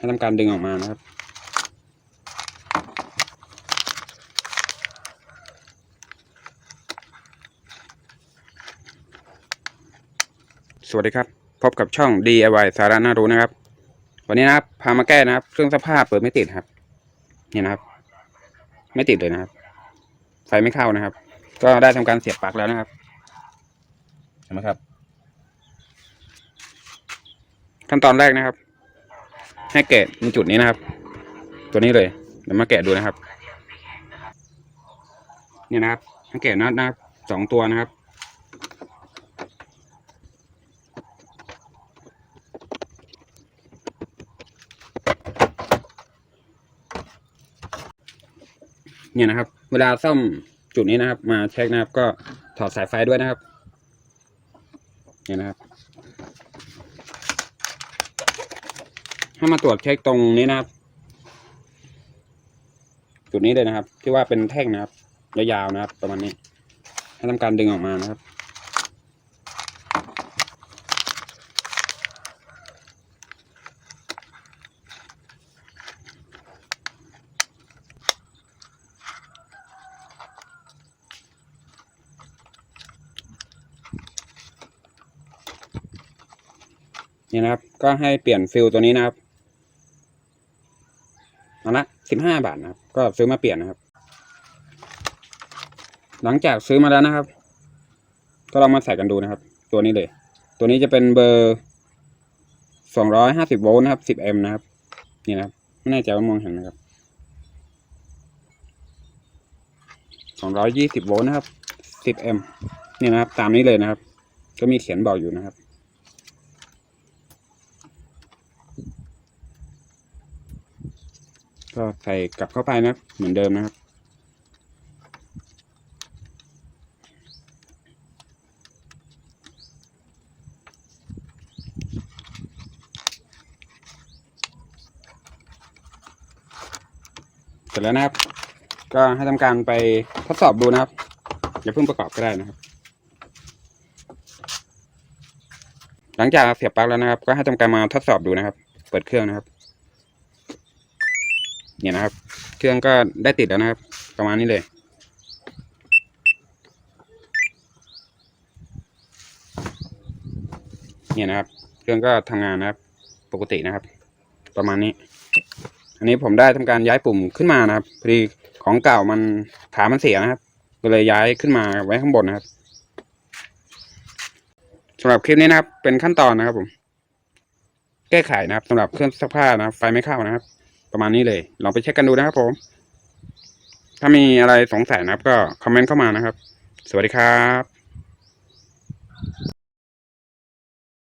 ให้ทำการดึงออกมานะครับ สวัสดีครับ พบกับช่อง DIY สาระน่ารู้นะครับ วันนี้นะครับ พามาแก้นะครับ เครื่องซักผ้าเปิดไม่ติดครับ นี่นะครับ ไม่ติดเลยนะครับ ไฟไม่เข้านะครับ ก็ได้ทำการเสียบปลั๊กแล้วนะครับ เห็นไหมครับ ขั้นตอนแรกนะครับ ให้แกะในจุดนี้นะครับ ตัวนี้เลยเดี๋ยวมาแกะดูนะครับ เนี่ยนะครับให้แกะน็อตนะครับสองตัวนะครับเนี่ยนะครับ เวลาซ่อมจุดนี้นะครับ มาเช็คนะครับ ก็ถอดสายไฟด้วยนะครับ เนี่ยนะครับ ให้มาตรวจเช็คตรงนี้นะครับ จุดนี้เลยนะครับ ที่ว่าเป็นแท่งนะครับยาวๆนะครับ ประมาณนี้ ให้ทำการดึงออกมานะครับ นี่นะครับ ก็ให้เปลี่ยนฟิลตัวนี้นะครับ อันละสิบห้าบาทนะครับ ก็ซื้อมาเปลี่ยนนะครับ หลังจากซื้อมาแล้วนะครับ ก็ลองมาใส่กันดูนะครับ ตัวนี้เลย ตัวนี้จะเป็นเบอร์สองร้อยห้าสิบโวลต์นะครับสิบเอ็มนะครับ นี่นะครับ ไม่แน่ใจว่ามองเห็นนะครับสองร้อยยี่สิบโวลต์นะครับสิบเอ็มนี่นะครับ ตามนี้เลยนะครับ ก็มีเขียนบอกอยู่นะครับ ก็ใส่กลับเข้าไปนะเหมือนเดิมนะครับ เสร็จแล้วนะครับ ก็ให้ทำการไปทดสอบดูนะครับ อย่าเพิ่งประกอบก็ได้นะครับ หลังจากเสียบปลั๊กแล้วนะครับ ก็ให้ทำการมาทดสอบดูนะครับ เปิดเครื่องนะครับ เนี่ยนะครับ เครื่องก็ได้ติดแล้วนะครับ ประมาณนี้เลย เนี่ยนะครับ เครื่องก็ทำงานนะครับ ปกตินะครับ ประมาณนี้ อันนี้ผมได้ทำการย้ายปุ่มขึ้นมานะครับพอดีของเก่ามันขามันเสียนะครับ ก็เลยย้ายขึ้นมาไว้ข้างบนนะครับสำหรับคลิปนี้นะครับ เป็นขั้นตอนนะครับผม แก้ไขนะครับสำหรับเครื่องซักผ้านะครับ ไฟไม่เข้านะครับ ประมาณนี้เลย ลองไปเช็คกันดูนะครับผม ถ้ามีอะไรสงสัยนะครับ ก็คอมเมนต์เข้ามานะครับ สวัสดีครับ